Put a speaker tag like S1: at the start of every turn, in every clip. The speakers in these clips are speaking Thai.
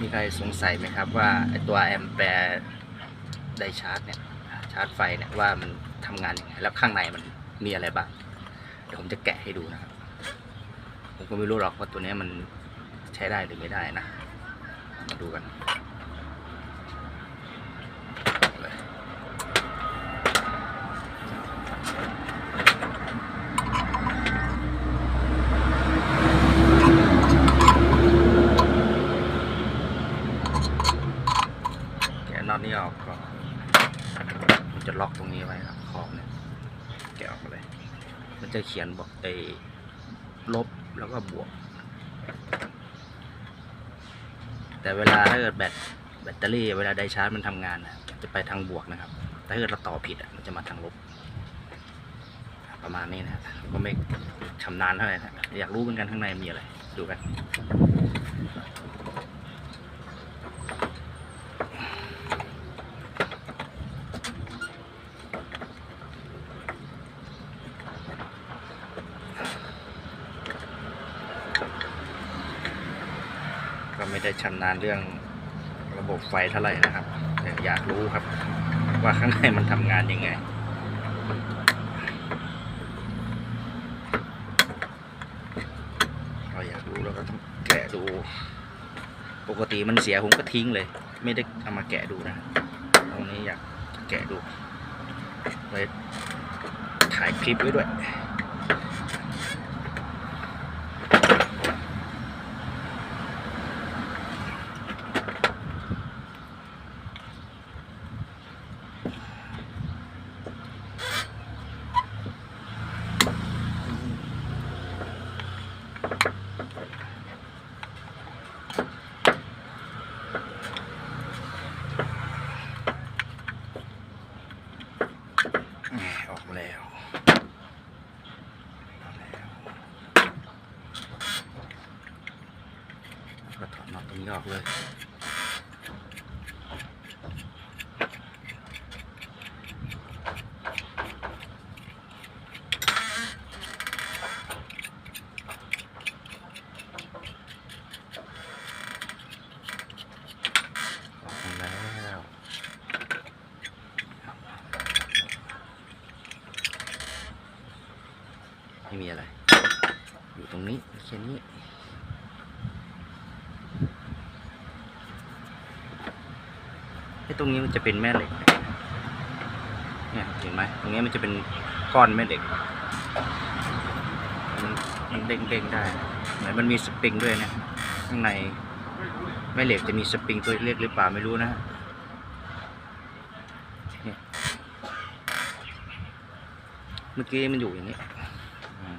S1: มีใครสงสัยไหมครับว่าตัวแอมแปร์ไดชาร์จเนี่ยชาร์จไฟเนี่ยว่ามันทำงานยังไงแล้วข้างในมันมีอะไรบ้างเดี๋ยวผมจะแกะให้ดูนะครับผมก็ไม่รู้หรอกว่าตัวนี้มันใช้ได้หรือไม่ได้นะมาดูกันเลยแกะน็อตนี้ออกก็มันจะล็อกตรงนี้ไว้ครับขอบเนี่ยแกะออกมาเลย มันจะเขียนบอกไอ้ลบแล้วก็บวก แต่เวลาถ้าเกิดแบตแบตเตอรี่เวลาไดชาร์จมันทำงานนะจะไปทางบวกนะครับแต่ถ้าเกิดเราต่อผิดอะมันจะมาทางลบ ประมาณนี้นะฮะก็ไม่ชำนาญเท่าไหร่นะอยากรู้เหมือนกันข้างในมีอะไร ดูกัน ก็ ไม่ได้ชำนาญเรื่องระบบไฟเท่าไหร่นะครับแต่อยากรู้ครับ ว่าข้างในมันทำงานยังไงเราอยากรู้เราก็ต้องแกะดู ปกติมันเสียผมก็ทิ้งเลย ไม่ได้เอามาแกะดูนะตรงนี้อยากแกะดูไว้ถ่ายคลิปไว้ด้วย แหม่ออกมาแล้วออกมาแล้ว ก็ถอดน็อตตรงนี้ออกเลยออกแล้วไม่มีอะไร อยู่ตรงนี้แค่นี้ ไอ้ ตรงนี้มันจะเป็นแม่เหล็กเนี่ยเห็นไหมตรงนี้มันจะเป็นก้อนแม่เหล็ก มันมันเด้งเด้งๆได้เหมือนมันมีสปริงด้วยนะข้างในแม่เหล็กจะมีสปริงตัวเล็กหรือเปล่าไม่รู้นะเมื่อกี้มันอยู่อย่างนี้ม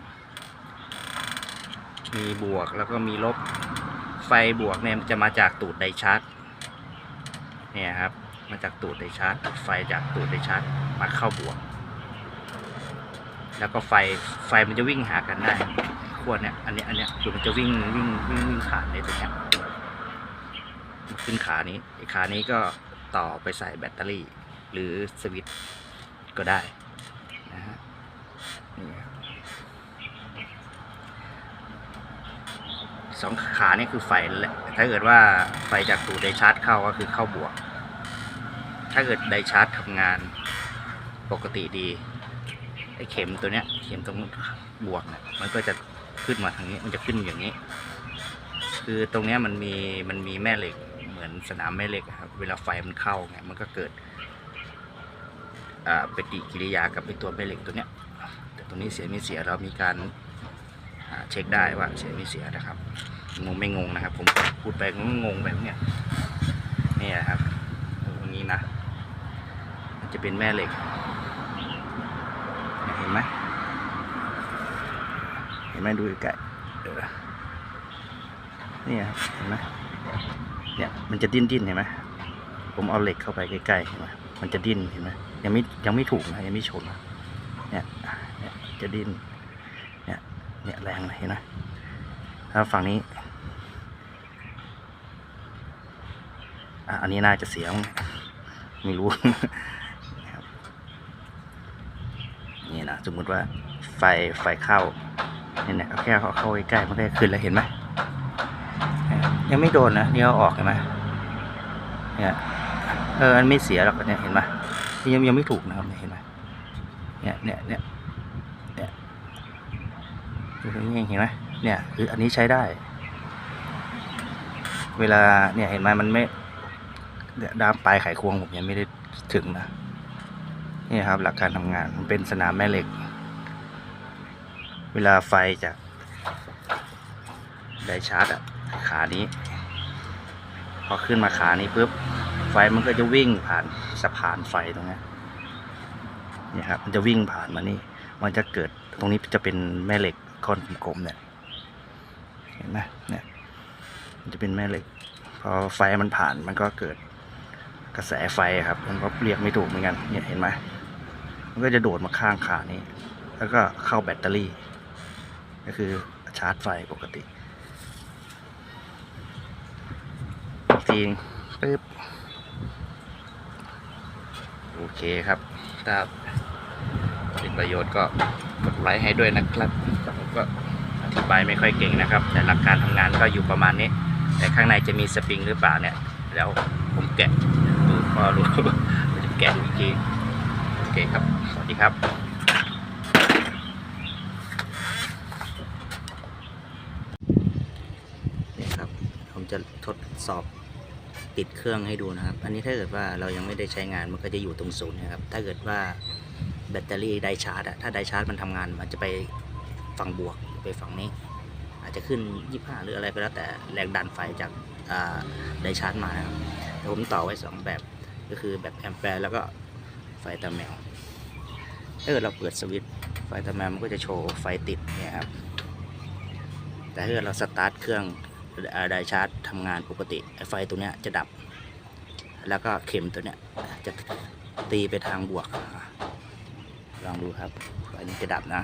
S1: มีบวกแล้วก็มีลบ ไฟบวกเนี่ยมันจะมาจากตูดไดชาร์จ เนี่ยครับ มาจากตูดไดชาร์จไฟจากตูดไดชาร์จมาเข้าบวก แล้วก็ไฟไฟมันจะวิ่งหากันได้ขั้วเนี่ยอันเนี้ยอันเนี้ยคือมันจะวิ่งวิ่งวิ่งวิ่งผ่านในตรงเนี้ยมันขึ้นขานี้ไอ้ขานี้ก็ต่อไปใส่แบตเตอรี่ หรือสวิตช์ก็ได้นะฮะนี่สองขานี่คือไฟและถ้าเกิดว่าไฟจากตูดไดชาร์จเข้าก็คือเข้าบวก ถ้าเกิดไดชาร์จทำงานปกติดีไอ้เข็มตัวเนี้ย เข็มตรงบวกเนี่ยมันก็จะขึ้นมาทางนี้ มันจะขึ้นอย่างนี้ คือตรงเนี้ยมันมีมันมีแม่เหล็ก เหมือนสนามแม่เหล็กครับ เวลาไฟมันเข้าเนี่ยมันก็เกิดปฏิกิริยากับไอตัวแม่เหล็กตัวเนี้ย แต่ตรงนี้เสียไม่เสียเรามีการเช็คได้ว่าเสียไม่เสียนะครับ งงไม่งงนะครับ ผมพูดไปก็งงแบบเนี้ยนี่นะครับตรงนี้นะ เป็นแม่เหล็ก เห็นไหมเห็นไหมดูใกล้เนี่ครับเห็นไหมเนี่ยมันจะดิ้นดิ้นเห็นไหมผมเอาเหล็กเข้าไปใกล้ๆเห็นไหมมันจะดิ้นเห็นไหมยังไม่ยังไม่ถูกนะยังไม่ชนนะเนี่ยเนี่ยจะดิ้นเนี่ยเนี่ยแรงเลยเห็นไหมถ้าฝั่งนี้อะอันนี้น่าจะเสียงไม่รู้ นะครับนี่นะ สมมุติว่าไฟไฟเข้าเนี่ยเนี่ยเอาแค่เอาเข้าใกล้ๆมันก็จะขึ้นแล้วเห็นไหมยังไม่โดนนะนี่เอาออกเห็นไหมเนี่ยเออมันไม่เสียหรอกเนี่ยเห็นไหมยังยังไม่ถูกนะครับเห็นไหมเนี่ยเนี่ยเนี่ยเนี่ยดูตรงนี้เห็นไหมเนี่ยคืออันนี้ใช้ได้ เวลาเนี่ยเห็นไหมมันไม่เนี่ยด้ามปลายไขควงผมยังไม่ได้ถึงนะ นี่ครับหลักการทำงานมันเป็นสนามแม่เหล็ก เวลาไฟจากไดชาร์จอะขานี้ พอขึ้นมาขานี้ปุ๊บไฟมันก็จะวิ่งผ่านสะพานไฟตรงนี้นี่ครับมันจะวิ่งผ่านมานี่ มันจะเกิดตรงนี้จะเป็นแม่เหล็กก้อนกลมๆเนี่ยเห็นไหมเนี่ยมันจะเป็นแม่เหล็ก พอไฟมันผ่านมันก็เกิดกระแสไฟครับมันก็เรียกไม่ถูกเหมือนกันเนี่ยเห็นไหม มันก็จะโดดมาข้างขานี้ แล้วก็เข้าแบตเตอรี่ ก็คือชาร์จไฟปกติอีกทีนึงปึ๊บโอเคครับ ถ้าเป็นประโยชน์ก็กดไลค์ให้ด้วยนะครับผมก็อธิบายไม่ค่อยเก่งนะครับ แต่หลักการทำงานก็อยู่ประมาณนี้ แต่ข้างในจะมีสปริงหรือเปล่าเนี่ยเดี๋ยวผมแกะดูพอรู้ผมจะแกะดูอีกที เคครับ สวัสดีครับนี่ครับผมจะทดสอบติดเครื่องให้ดูนะครับ อันนี้ถ้าเกิดว่าเรายังไม่ได้ใช้งานมันก็จะอยู่ตรงศูนย์นะครับ ถ้าเกิดว่าแบตเตอรี่ไดชาร์จอะถ้าไดชาร์จมันทำงานมันจะไปฝั่งบวกไปฝั่งนี้ อาจจะขึ้น 25 หรืออะไรก็แล้วแต่แรงดันไฟจากไดชาร์จมานะครับผมต่อไว้ 2 แบบก็คือแบบแอมแปร์แล้วก็ ไฟตาแมวถ้าเกิดเราเปิดสวิตช์ไฟตาแมวมันก็จะโชว์ไฟติดเนี่ยครับแต่ถ้าเราสตาร์ทเครื่องไดชาร์จทำงานปกติไฟตัวเนี้ยจะดับ แล้วก็เข็มตัวเนี้ยจะตีไปทางบวกลองดูครับไฟนี้จะดับนะ